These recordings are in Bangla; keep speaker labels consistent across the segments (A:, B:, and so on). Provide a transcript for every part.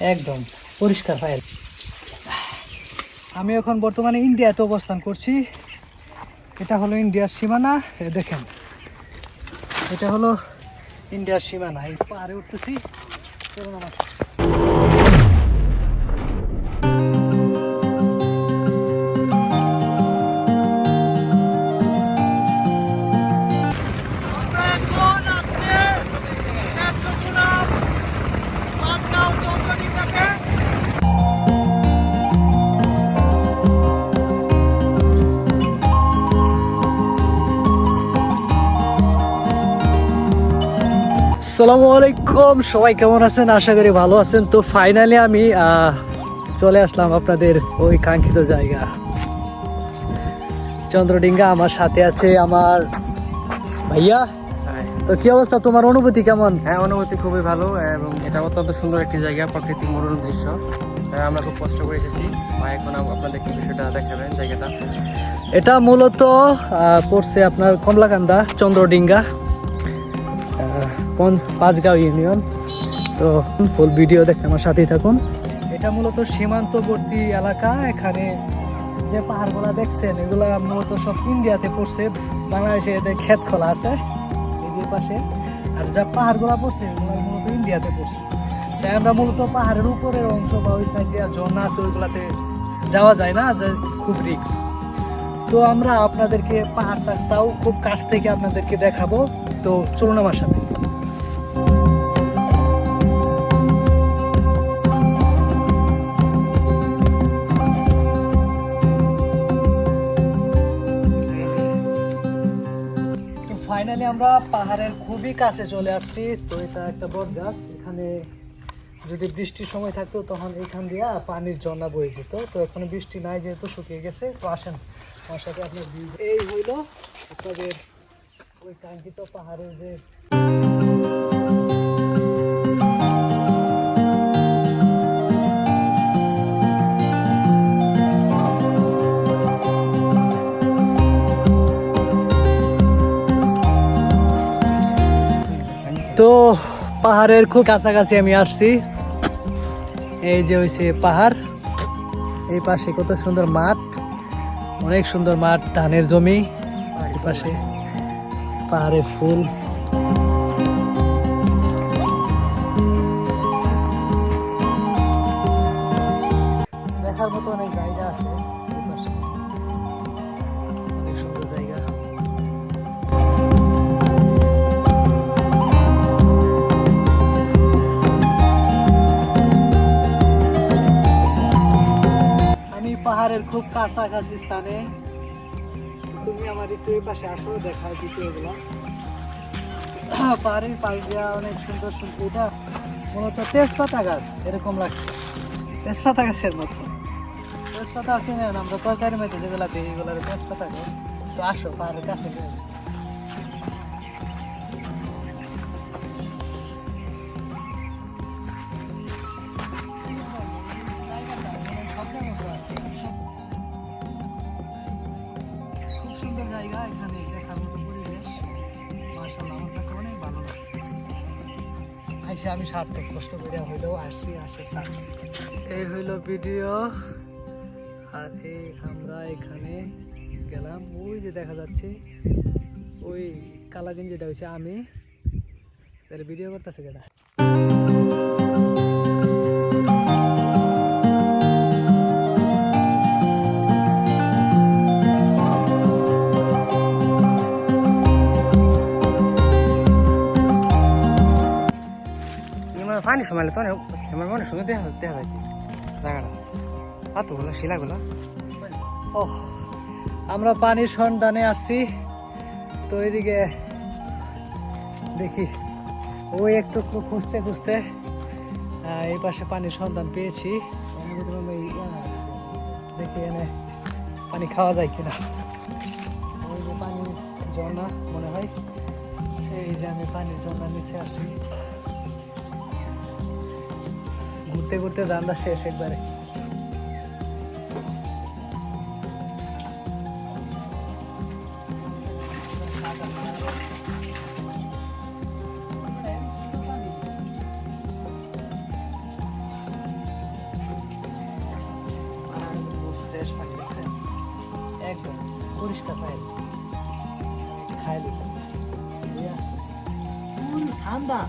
A: একদম পরিষ্কার ফাইল আমি এখন বর্তমানে ইন্ডিয়াতে অবস্থান করছি। এটা হলো ইন্ডিয়ার সীমানা দেখেন। এটা হলো ইন্ডিয়ার সীমানা। এই পাহাড়ে উঠতেছি। করোনা আসসালামু আলাইকুম। সবাই কেমন আছেন? আশা করি ভালো আছেন। তো ফাইনালি আমি চলে আসলাম আপনাদের ওই কাঙ্ক্ষিত জায়গা। চন্দ্রডিঙ্গা আমার সাথে আছে আমার ভাইয়া। তো কি অবস্থা? তোমার অনুভূতি কেমন?
B: হ্যাঁ অনুভূতি খুবই ভালো এবং এটা অত্যন্ত সুন্দর একটি জায়গা প্রাকৃতিক মনোরম দৃশ্য। আমরা খুব কষ্ট করে এসেছি। এখন আম- আপনাদেরকে বিষয়টা দেখাবেন জায়গাটা।
A: এটা মূলত আহ, পড়ছে আপনার কমলাকান্দা চন্দ্রডিঙ্গা। পাঁচগাঁও ইউনিয়ন। তো ফুল ভিডিও দেখতে আমার সাথেই থাকুন। এটা মূলত সীমান্তবর্তী এলাকা। এখানে যে পাহাড়গুলা দেখছেন, এগুলা মূলত সব ইন্ডিয়াতে পড়ছে। বাংলাদেশে এদের ক্ষেত খোলা আছে যে পাশে। আর যা পাহাড়গুলা পড়ছে, এগুলো মূলত ইন্ডিয়াতে পড়ছে। তাই আমরা মূলত পাহাড়ের উপরের অংশ বা ওই সাইডে ঝর্ণা আছে, ওইগুলাতে যাওয়া যায় না, যে খুব রিক্স তো আমরা আপনাদেরকে পাহাড়টা তাও খুব কাছ থেকে আপনাদেরকে দেখাবো। তো চলুন আমার সাথে। ফাইনালি আমরা পাহাড়ের খুবই কাছে চলে আসছি। তো এটা একটা বড় গাছ এখানে যদি বৃষ্টির সময় থাকতো, তখন এখান দিয়ে পানির ঝর্ণা বয়ে যেত। তো এখন বৃষ্টি নাই যেহেতু, শুকিয়ে গেছে। তো আসেন, আমার সাথে আপনার এই হইল আপনাদের ওই কাঙ্ক্ষিত পাহাড়ের যে তো পাহাড়ের খুব কাছাকাছি আমি আসছি। এই যে হয়েছে পাহাড়। এই পাশে কত সুন্দর মাঠ। অনেক সুন্দর মাঠ, ধানের জমি। এই পাশে পাহাড়ে ফুল। পাহাড়ের খুব কাছাকাছি স্থানে। তুমি আমার একটু এই পাশে আসো, দেখায় দিতে এগুলো। পাহাড়ের পাশ দিয়া অনেক সুন্দর সুন্দর এটা মূলত তেজপাতা গাছ, এরকম লাগছে। তেজপাতা গাছের মতো। তেজপাতা আছে না, আমরা তরকারি মেতে যেগুলো দিই এগুলো তেজপাতা গাছ। তো আসো, পাহাড়ের কাছে আইসা আমি সার্থক কষ্ট করে হইলেও আসছি, আসে এই হইল ভিডিও। আর এই আমরা এখানে গেলাম। ওই যে দেখা যাচ্ছে, ওই কালাদিন যেটা হয়েছে, আমি। তাহলে ভিডিও করতেছে যেটা
B: পানি সময় তো অনেক আমার মনে সুন্দর দেখা দেখা যায় জায়গাটা। পাতগুলো শিলাগুলো
A: ও আমরা পানির সন্ধানে আসছি। তো এদিকে দেখি ওই একটু খুঁজতে খুঁজতে এই পাশে পানির সন্ধান পেয়েছি। দেখি এনে পানি খাওয়া যায় কিনা। ওই যে পানির ঝর্ণা, মনে হয়। এই যে আমি পানির ঝর্ণা নিচে আসি। ঘুরতে ঘুরতে জানলা শেষ একবারে। একদম পরিষ্কার পায় খাইলি ঠান্ডা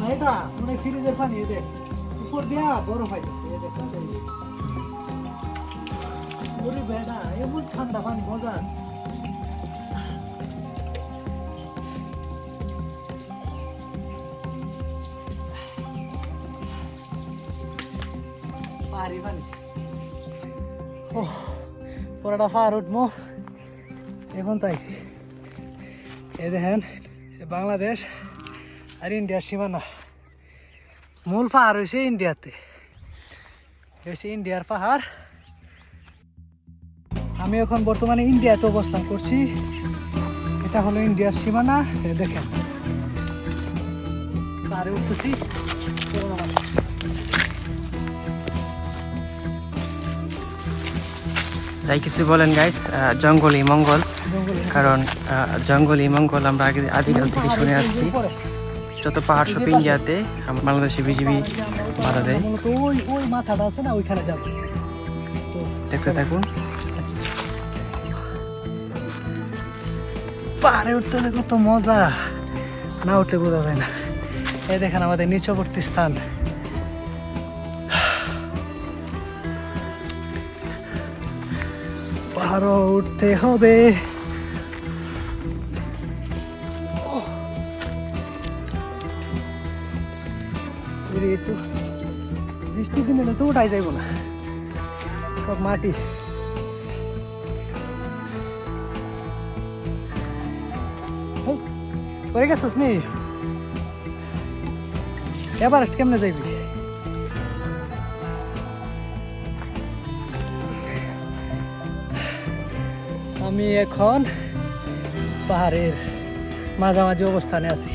A: ভাইটা মনে ফিরিজের পানি দেখ উপর দিয়া বরফ হইতেছে এ দেখ ওরে বেড়া, এমন ঠান্ডা পানি মজা পাহাড়ি পানি। ও পুরাটা পাহাড় উঠবো। এখন তো আইছি। এই দেখেন, এ বাংলাদেশ আর ইন্ডিয়ার সীমানা। মূল পাহাড় হয়েছে ইন্ডিয়াতে হচ্ছে ইন্ডিয়ার পাহাড় আমি এখন বর্তমানে ইন্ডিয়াতে অবস্থান করছি এটা হলো ইন্ডিয়ার সীমানা দেখেন। পাহাড়ে উঠতেছি।
B: যাই কিছু বলেন গাইস জঙ্গলই মঙ্গল। কারণ জঙ্গলই মঙ্গল আমরা আগে আদিকাল থেকে শুনে আসছি। যত পাহাড় সব ইন্ডিয়াতে বাংলাদেশে বিজিবি বাধা দেয়।
A: ওই মাথাটা আছে না ওইখানে
B: দেখতে থাকুন।
A: পাহাড়ে উঠতে কত মজা। না উঠলে বোঝা যায় না। এই দেখেন আমাদের নিচবর্তী স্থান। পাহাড়ও উঠতে হবে। এরে একটু বৃষ্টির দিনে তো উঠাই যাইব না। সব মাটি। পরে গেছিস নি? এবার কেমনে যাইবি? আমি এখন পাহাড়ের মাঝামাঝি অবস্থানে আছি।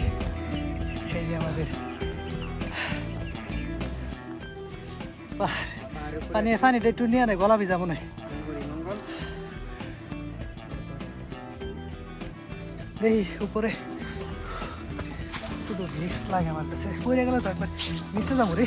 A: পানি পানিটা একটু নিয়ে নেই গলা ভিজাবো নাই দেখি, উপরে। তো রিক্স লাগে আমার কাছে। পড়ে গেলে তো একবার। নিচে যাব রে।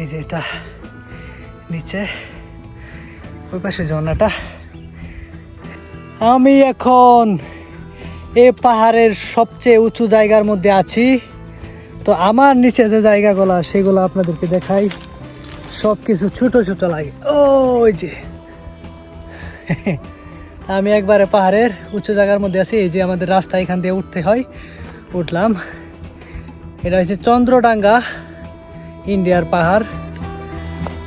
A: এই যে এটা নিচে, ওই পাশে ঝর্ণাটা। আমি এখন এ পাহাড়ের সবচেয়ে উঁচু জায়গার মধ্যে আছি। তো আমার নিচে যে জায়গাগুলো, সেগুলো আপনাদেরকে দেখাই। সব কিছু ছোট ছোট লাগে। ওই যে। আমি একবারে পাহাড়ের উঁচু জায়গার মধ্যে আছি। এই যে আমাদের রাস্তা এখান দিয়ে উঠতে হয়। উঠলাম। এটা হচ্ছে চন্দ্রডাঙ্গা। ইন্ডিয়ার পাহাড়।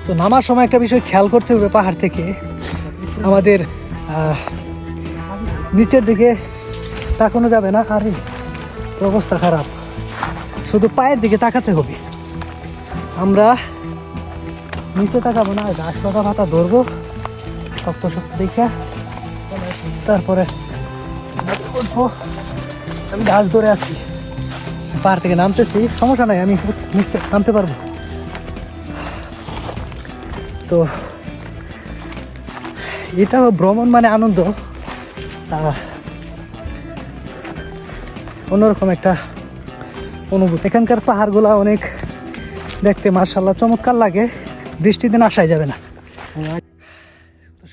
A: তো নামার সময় একটা বিষয় খেয়াল করতে হবে পাহাড় থেকে। আমাদের নিচের দিকে তাকানো যাবে না। আরে, অবস্থা খারাপ। শুধু পায়ের দিকে তাকাতে হবে। আমরা নিচে তাকাবো না গাছ পাতা পাতা ধরবো। শক্ত শক্ত দেখে তারপরে আমি গাছ ধরে আছি পাহাড় থেকে নামতেছি, সমস্যা নাই, আমি নিচে নামতে পারব। তো, এটা ভ্রমণ মানে আনন্দ। অন্যরকম একটা অনুভূতি। এখানকার পাহাড়গুলো অনেক দেখতে মার্শাল্লাহ চমৎকার লাগে, বৃষ্টির দিন আসাই যাবে না।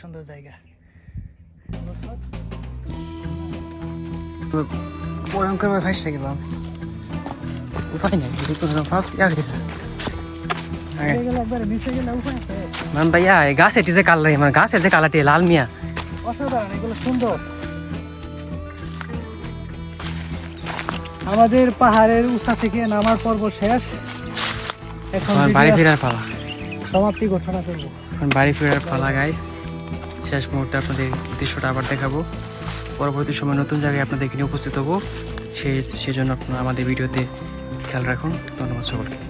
A: সুন্দর জায়গা।
B: ভয়ঙ্কর ভাবে ফাইসে গেলাম। উপায় নেই তো ভাব ইয়া গেছে মান ভাইয়া এই গাছ এটি যে কালার মানে গাছের যে কালারটি লাল মিয়া।
A: অসাধারণ এগুলো সুন্দর। আমাদের পাহাড়ের উঁচা থেকে নামার পর্ব শেষ। এখন
B: বাড়ি ফেরার পালা।
A: সমাপ্তি ঘোষণা করব।
B: এখন বাড়ি ফেরার পালা গাইস শেষ মুহূর্তে আপনাদের দৃশ্যটা আবার দেখাবো। পরবর্তী সময় নতুন জায়গায় আপনাদেরকে নিয়ে উপস্থিত হব। সেই সেজন্য আপনারা আমাদের ভিডিওতে খেয়াল রাখুন। ধন্যবাদ সকলকে।